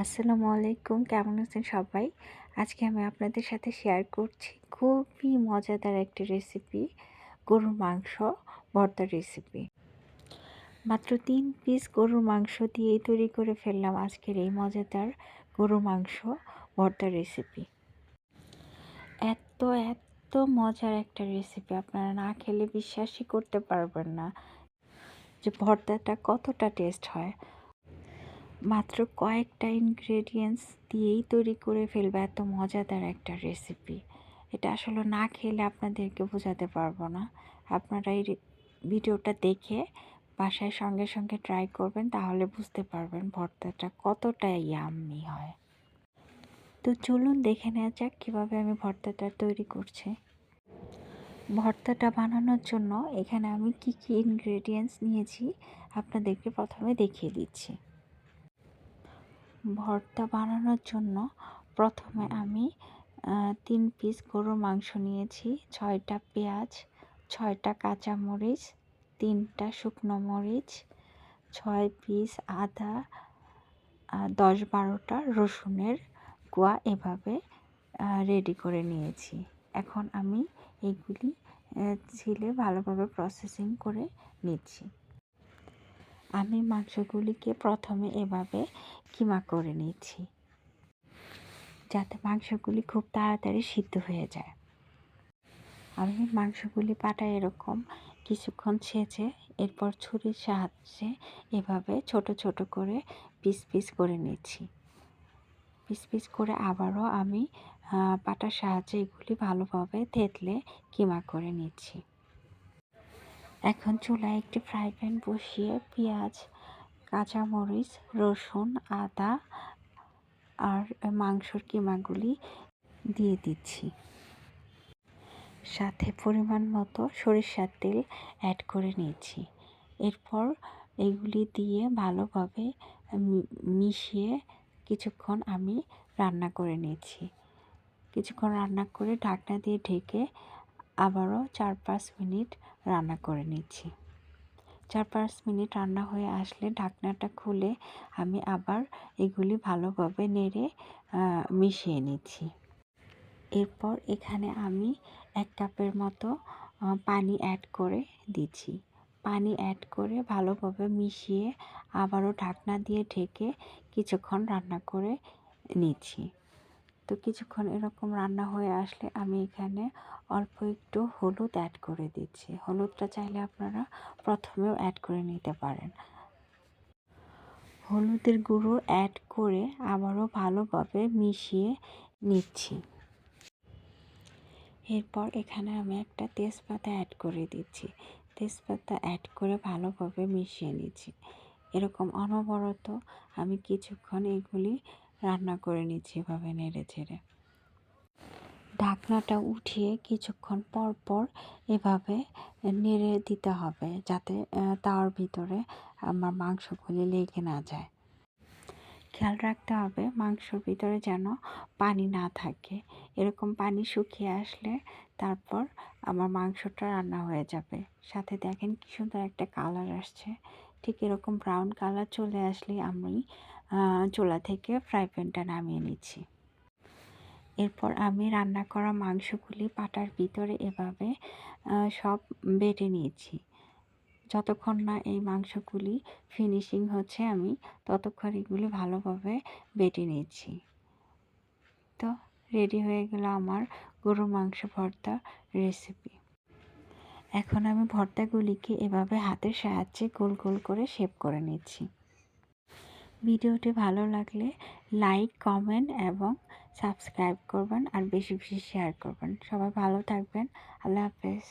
আসসালামু আলাইকুম, কেমন আছেন সবাই? আজকে আমি আপনাদের সাথে শেয়ার করছি খুবই মজাদার একটি রেসিপি গরুর মাংস ভর্তার রেসিপি মাত্র তিন পিস গরুর মাংস দিয়েই তৈরি করে ফেললাম আজকের এই মজাদার গরুর মাংস ভর্তার রেসিপি এত এত মজার একটা রেসিপি আপনারা না খেলে বিশ্বাসই করতে পারবেন না যে ভর্তাটা কতটা টেস্ট হয়। মাত্র কয়েকটা ইনগ্রেডিয়েন্টস দিয়েই তৈরি করে ফেলবে এত মজাদার একটা রেসিপি এটা আসলে না খেলে আপনাদেরকে বোঝাতে পারব না। আপনারা এই ভিডিওটা দেখে বাসায় সঙ্গে সঙ্গে ট্রাই করবেন, তাহলে বুঝতে পারবেন ভর্তাটা কতটা ইয়াম্মি হয়। তো চলুন দেখে নেওয়া যাক কীভাবে আমি ভর্তাটা তৈরি করছি। ভর্তাটা বানানোর জন্য এখানে আমি কি কি ইনগ্রেডিয়েন্টস নিয়েছি, আপনাদেরকে প্রথমে দেখিয়ে দিচ্ছি। ভর্তা বানানোর জন্য প্রথমে আমি তিন পিস গরুর মাংস নিয়েছি, ছয়টা পেঁয়াজ, ছয়টা কাঁচামরিচ, তিনটা শুকনো মরিচ, ছয় পিস আদা দশ বারোটা রসুনের কোয়া এভাবে রেডি করে নিয়েছি। এখন আমি এগুলি ছিলে ভালোভাবে প্রসেসিং করে নিচ্ছি। আমি মাংসগুলিকে প্রথমে এভাবে কিমা করে নিচ্ছি যাতে মাংসগুলি খুব তাড়াতাড়ি সিদ্ধ হয়ে যায়। আমি মাংসগুলি পাটা এরকম কিছুক্ষণ ছেঁচে, এরপর ছুরির সাহায্যে এভাবে ছোট ছোট করে পিস পিস করে নিচ্ছি পিস পিস করে আবারও আমি পাটার সাহায্যে এগুলি ভালোভাবে থেতলে কিমা করে নিচ্ছি এখন চুলায় একটি ফ্রাই প্যান বসিয়ে পেঁয়াজ, কাঁচামরিচ, রসুন, আদা আর মাংসর কিমাগুলি দিয়ে দিচ্ছি। সাথে পরিমাণ মতো সরিষার তেল অ্যাড করে নিয়েছি। এরপর এগুলি দিয়ে ভালোভাবে মিশিয়ে কিছুক্ষণ আমি রান্না করে নিয়েছি। কিছুক্ষণ রান্না করে ঢাকনা দিয়ে ঢেকে আবারও চার পাঁচ মিনিট রান্না করে নিচ্ছি। চার পাঁচ মিনিট রান্না হয়ে আসলে ঢাকনাটা খুলে আমি আবার এগুলি ভালোভাবে নেড়ে মিশিয়ে নিচ্ছি। এরপর এখানে আমি এক কাপের মতো পানি অ্যাড করে দিচ্ছি। পানি অ্যাড করে ভালোভাবে মিশিয়ে আবারও ঢাকনা দিয়ে ঢেকে কিছুক্ষণ রান্না করে নিচ্ছি। তো কিছুক্ষণ এরকম রান্না হয়ে আসলে আমি এখানে অল্প একটু হলুদ অ্যাড করে দিচ্ছি। হলুদটা চাইলে আপনারা প্রথমেও অ্যাড করে নিতে পারেন। হলুদের গুঁড়ো অ্যাড করে আবারও ভালোভাবে মিশিয়ে নিচ্ছি। এরপর এখানে আমি একটা তেজপাতা অ্যাড করে দিচ্ছি। তেজপাতা অ্যাড করে ভালোভাবে মিশিয়ে নিচ্ছি। এরকম অনবরত আমি কিছুক্ষণ এগুলি রান্না করে নিচ্ছি এভাবে নেড়ে ছেড়ে ঢাকনাটা উঠিয়ে কিছুক্ষণ পর পর এভাবে নেড়ে দিতে হবে যাতে তার ভিতরে আমার মাংসগুলি লেগে না যায়। খেয়াল রাখতে হবে মাংসর ভিতরে যেন পানি না থাকে। এরকম পানি শুকিয়ে আসলে তারপর আমার মাংসটা রান্না হয়ে যাবে। সাথে দেখেন কি সুন্দর একটা কালার আসছে। ঠিক এরকম ব্রাউন কালার চলে আসলে আমি চুলা থেকে ফ্রাই প্যানটা নামিয়ে নিচ্ছি। এরপর আমি রান্না করা মাংসগুলি পাটার ভিতরে এভাবে সব বেটে নিয়েছি। যতক্ষণ না এই মাংসগুলি ফিনিশিং হচ্ছে আমি ততক্ষণ এগুলি ভালোভাবে বেটে নিয়েছি। তো রেডি হয়ে গেল আমার গরুর মাংস ভর্তা রেসিপি এখন আমি ভর্তাগুলিকে এভাবে হাতের সাহায্যে গোল গোল করে শেপ করে নিচ্ছি। ভিডিওটি ভালো লাগলে লাইক, কমেন্ট এবং সাবস্ক্রাইব করবেন আর বেশি বেশি শেয়ার করবেন। সবাই ভালো থাকবেন। আল্লাহ হাফেজ।